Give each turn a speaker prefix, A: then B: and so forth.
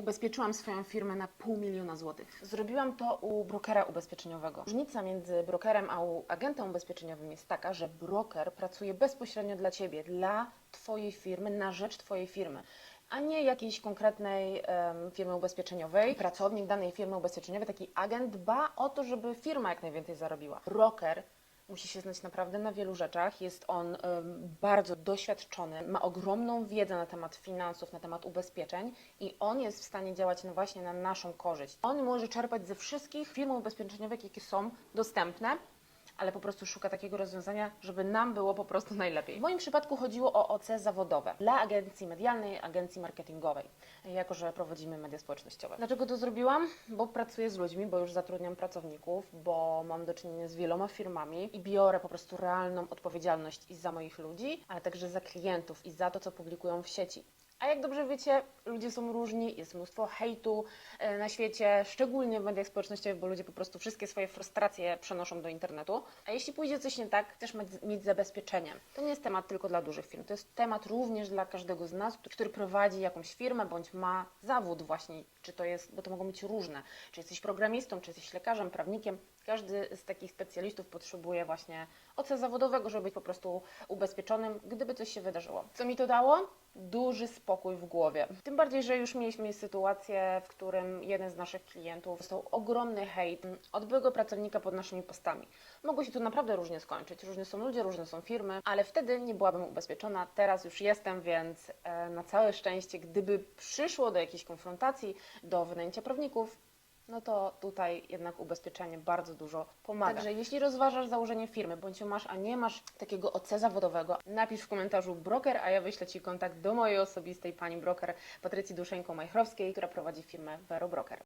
A: Ubezpieczyłam swoją firmę na pół miliona złotych. Zrobiłam to u brokera ubezpieczeniowego. Różnica między brokerem a agentem ubezpieczeniowym jest taka, że broker pracuje bezpośrednio dla Ciebie, dla Twojej firmy, na rzecz Twojej firmy a nie jakiejś konkretnej em, firmy ubezpieczeniowej. Pracownik danej firmy ubezpieczeniowej, taki agent dba o to, żeby firma jak najwięcej zarobiła. Broker musi się znać naprawdę na wielu rzeczach. Jest on bardzo doświadczony, ma ogromną wiedzę na temat finansów, na temat ubezpieczeń i on jest w stanie działać no właśnie na naszą korzyść. On może czerpać ze wszystkich firm ubezpieczeniowych, jakie są dostępne, ale po prostu szuka takiego rozwiązania, żeby nam było po prostu najlepiej. W moim przypadku chodziło o OC zawodowe dla agencji medialnej, agencji marketingowej, jako że prowadzimy media społecznościowe. Dlaczego to zrobiłam? Bo pracuję z ludźmi, bo już zatrudniam pracowników, bo mam do czynienia z wieloma firmami i biorę po prostu realną odpowiedzialność i za moich ludzi, ale także za klientów i za to, co publikują w sieci. A jak dobrze wiecie, ludzie są różni, jest mnóstwo hejtu e, na świecie, szczególnie w mediach społecznościowych, bo ludzie po prostu wszystkie swoje frustracje przenoszą do internetu. A jeśli pójdzie coś nie tak, mieć, mieć zabezpieczenie. To nie jest temat tylko dla dużych firm, to jest temat również dla każdego z nas, który prowadzi jakąś firmę bądź ma zawód właśnie, czy to jest, bo to mogą być różne, czy jesteś programistą, czy jesteś lekarzem, prawnikiem. Każdy z takich specjalistów potrzebuje właśnie OC zawodowego, żeby być po prostu ubezpieczonym, gdyby coś się wydarzyło. Co mi to dało? Duży spokój w głowie. Tym bardziej, że już mieliśmy sytuację, w którym jeden z naszych klientów dostał ogromny hejt od byłego pracownika pod naszymi postami. Mogło się to naprawdę różnie skończyć. Różne są ludzie, różne są firmy, ale wtedy nie byłabym ubezpieczona. Teraz już jestem, więc e, na całe szczęście, gdyby przyszło do jakiejś konfrontacji, do wynajęcia prawników, no to tutaj jednak ubezpieczenie bardzo dużo pomaga. Także jeśli rozważasz założenie firmy, bądź masz, a nie masz takiego OC zawodowego, napisz w komentarzu broker, a ja wyślę Ci kontakt do mojej osobistej pani broker Patrycji Duszeńko-Majchrowskiej, która prowadzi firmę Vero Broker.